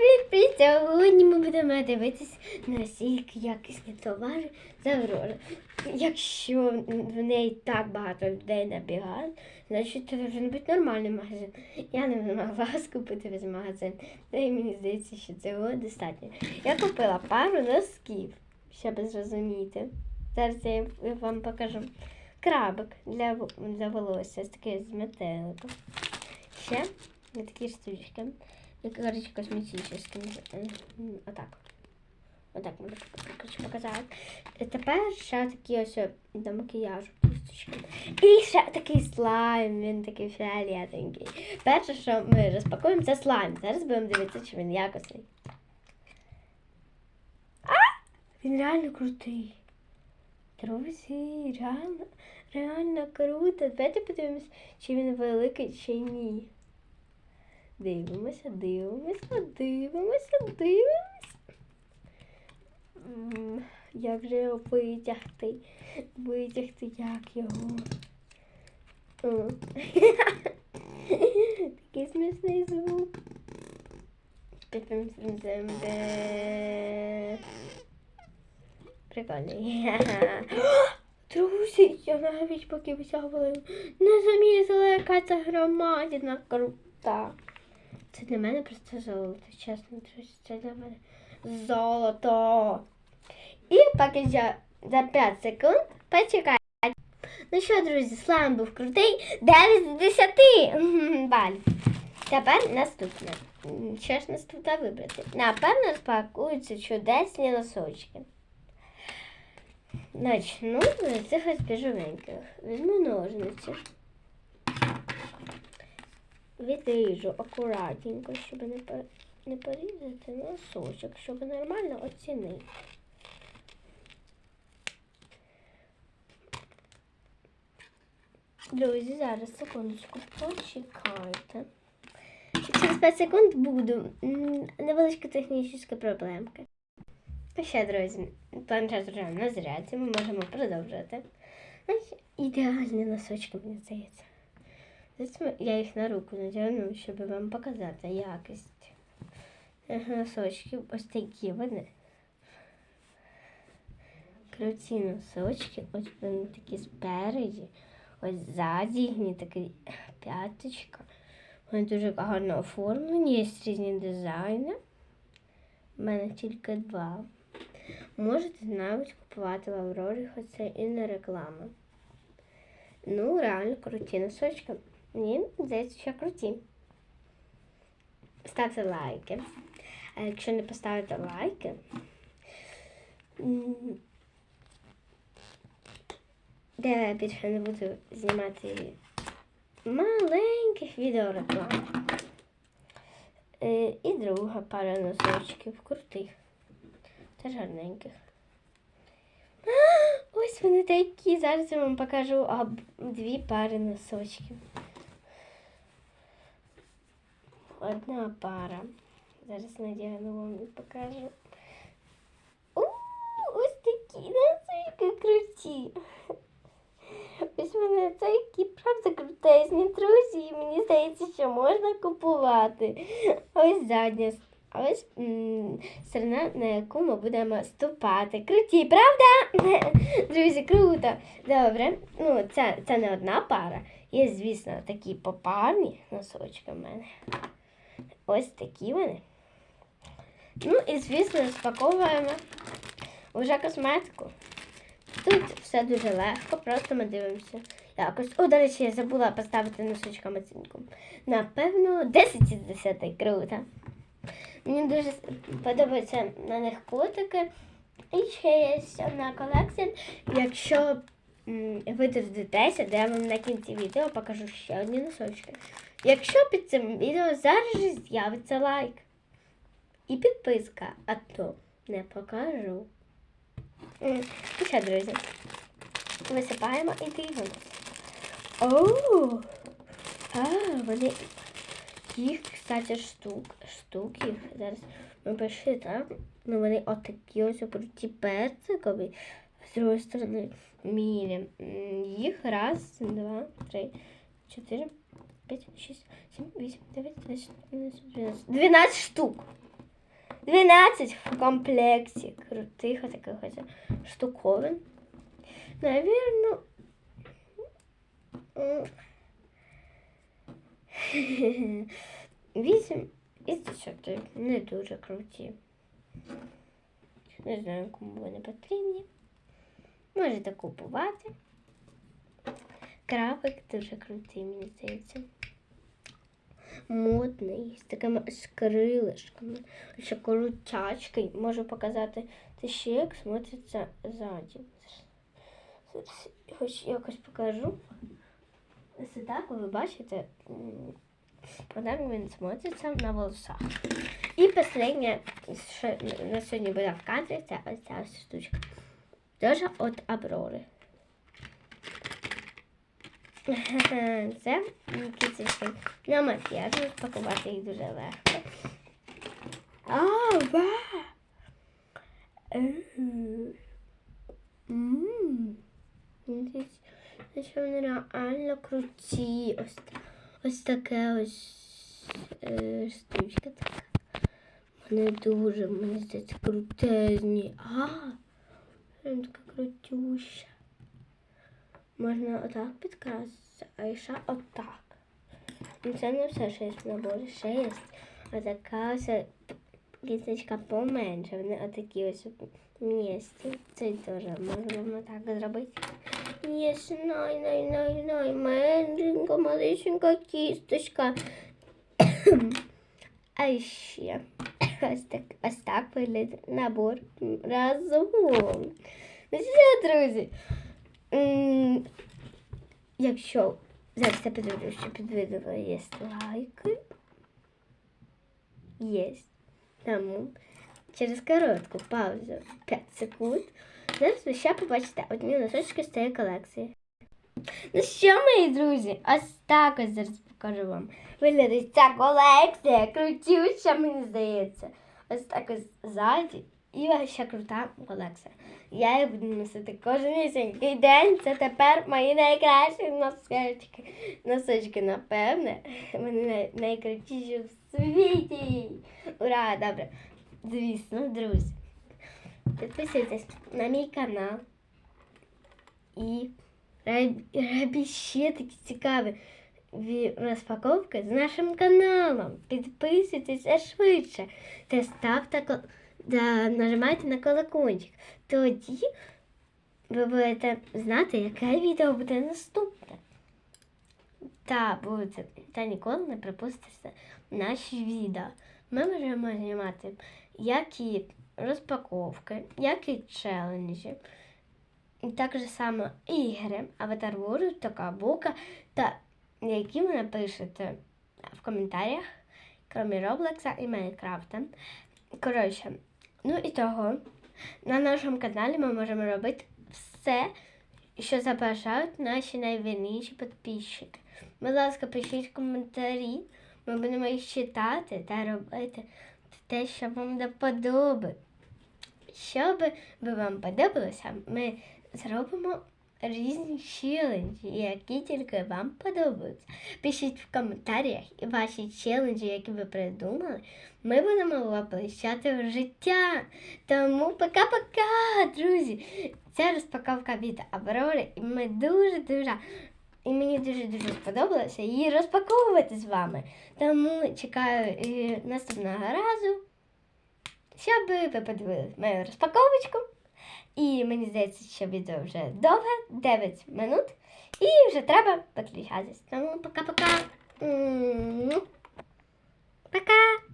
Привіт-привіт! Сьогодні ми будемо дивитись наскільки якісні товари Аврори. Якщо в неї так багато людей набігає, значить це вже бути нормальний магазин. Я не могла скупити весь магазин. Та й мені здається, що цього достатньо. Я купила пару носків, щоб зрозуміти. Зараз я вам покажу. Крабик для, для волосся, з такий з метеликом. Ще такі штучки. Ну, короче, косметическим. Отак. Отак можна короче, показати. Тепер ще такі ось до макіяжу кісточки. І ще такий слайм, він такий фіолетовенький. Перше, що ми розпакуємо, це слайм. Зараз будемо дивитися, чи він якісний. А! Він реально крутий. Друзі, реально, реально круто. Давайте подивимось, чи він великий, чи ні. Дивимося, дивимося, дивимося, дивимося. Як же його витягти? Витягти як його? Такий смішний звук. Прикольний. Друзі, я навіть поки витягувала, не замітила, яка ця громадина крута. Це для мене просто золото, чесно, це для мене золото. І поки я за 5 секунд почекаю. Ну що, друзі, слайм був крутий. 9 з 10 балів. Тепер наступне. Що ж тут вибрати? Напевно, розпакуються чудесні носочки. Начну з цих ось біжовеньких. Візьму ножниці. Відріжу акуратненько, щоб не, не порізати носочок, щоб нормально оцінити. Друзі, зараз секундочку, почекайте. Через 5 секунд буду. Невеличка технічна проблемка. Ну ще, друзі, планшет вже на зарядці, ми можемо продовжувати. Ось Ідеальні носочки, мені здається. Я їх на руку надягну, щоб вам показати якість цих носочків. Ось такі вони. Круті носочки, ось вони такі спереді, ось ззаді їхні такі п'яточка. Вони дуже гарно оформлені, є різні дизайни. У мене тільки два. Можете навіть купувати в Аврорі, хоч це і не реклама. Ну, реально круті носочки. Мені здається, що круті. Ставте лайки. А якщо не поставите лайки, де я більше не буду знімати маленьких відеореклам. Е, І друга пара носочків крутих. Теж гарненьких. А, Ось вони такі. Зараз я вам покажу дві пари носочків. Одна пара. Зараз надягну вам і покажу. У, ось такі носочки круті. Ось вони такі, правда, крутезні, друзі. Мені здається, що можна купувати. Ось задня. А ось сторона, на яку ми будемо ступати. Круті, правда? Друзі, круто. Добре. Ну, це, це не одна пара. Є, звісно, такі попарні носочки в мене. Ось такі вони. Ну і, звісно, розпаковуємо вже косметику. Тут все дуже легко, просто ми дивимося. Якось. О, до речі, я забула поставити носочкам оцінку. Напевно, 10 із 10 круто. Мені дуже подобаються на них котики. І ще є одна колекція. Якщо ви дождетеся, де я вам на кінці відео покажу ще одні носочки. Якщо під цим відео зараз же з'явиться лайк і підписка, а то не покажу. І що, друзі, висипаємо і дивимося. О, а, вони їх, кстати, штук, штук їх. Зараз ми пиши, так? Ну вони отакі ось круті перцикові. З другої сторони мілі. Їх раз, два, три, чотири, п'ять, шість, сім, вісім, дев'ять, десять, одинадцять, дванадцять. Дванадцять штук. 12 в комплекті крутих таких ось штуковин. Наверно. м, Вісім із десяти. Не дуже круті. Не знаю, кому вони потрібні. Можете купувати. Крабик дуже крутий, мені здається. Модний, з такими аж крилишками, ще крутячкий. Можу показати те ще як смотриться ззаді. Хоч якось покажу. Ось так ви бачите, м, він смотриться на волосах. І останнє, що на сьогодні буде в кадрі, це ось ця штучка. Теж від Аврори. Це кицечки на макіяж. Розпакувати їх дуже легко. А, ва! Що вони реально круті. Ось, ось таке ось е, штучка така. Вони дуже, мені здається, крутезні. А, така крутюща. Можна отак підкраситися, а ще отак. Ну, Це не все, що є в наборі. Ще є отака ось кісточка поменше. Вони отакі ось місці. Це теж можна так зробити. Є най, най, най, най, малесенька кісточка. А ще ось так, ось так виглядає набор разом. Ну що, друзі? Якщо зараз я підведу, що під відео є лайки. Є. Тому через коротку паузу 5 секунд. Зараз ви ще побачите одні носочки з цієї колекції. Ну що, мої друзі, ось так ось зараз покажу вам. Виглядає ця колекція, крутюча, мені здається. Ось так ось ззаді. І ще крута колекція. Я їх буду носити кожен місенький день. Це тепер мої найкращі носочки. Носочки, напевне. Вони най- в світі. Ура! Добре. Звісно, друзі. Підписуйтесь на мій канал. І роб- робіть ще такі цікаві ві- розпаковки з нашим каналом. Підписуйтеся швидше та ставте да, нажимайте на колокольчик. Тоді ви будете знати, яке відео буде наступне. Та будете та ніколи не пропустите наші відео. Ми можемо знімати як і розпаковки, як і челенджі. Так же само ігри, Аватар World, така бука, та які ви напишете в коментарях, крім Роблокса і Майнкрафта. Коротше, ну і того, на нашому каналі ми можемо робити все, що забажають наші найвірніші підписчики. Будь ласка, пишіть коментарі, ми будемо їх читати та робити те, що вам до подоби. Що би вам подобалося, ми зробимо різні челенджі, які тільки вам подобаються. Пишіть в коментарях і ваші челенджі, які ви придумали, ми будемо воплощати в життя. Тому пока-пока, друзі! Це розпаковка від Аврори, і ми дуже-дуже. І мені дуже-дуже сподобалося її розпаковувати з вами. Тому чекаю е, наступного разу, щоб ви подивились мою розпаковочку. І мені здається, що відео вже довге, 9 минут. І вже треба підключатись. Тому пока-пока. Пока!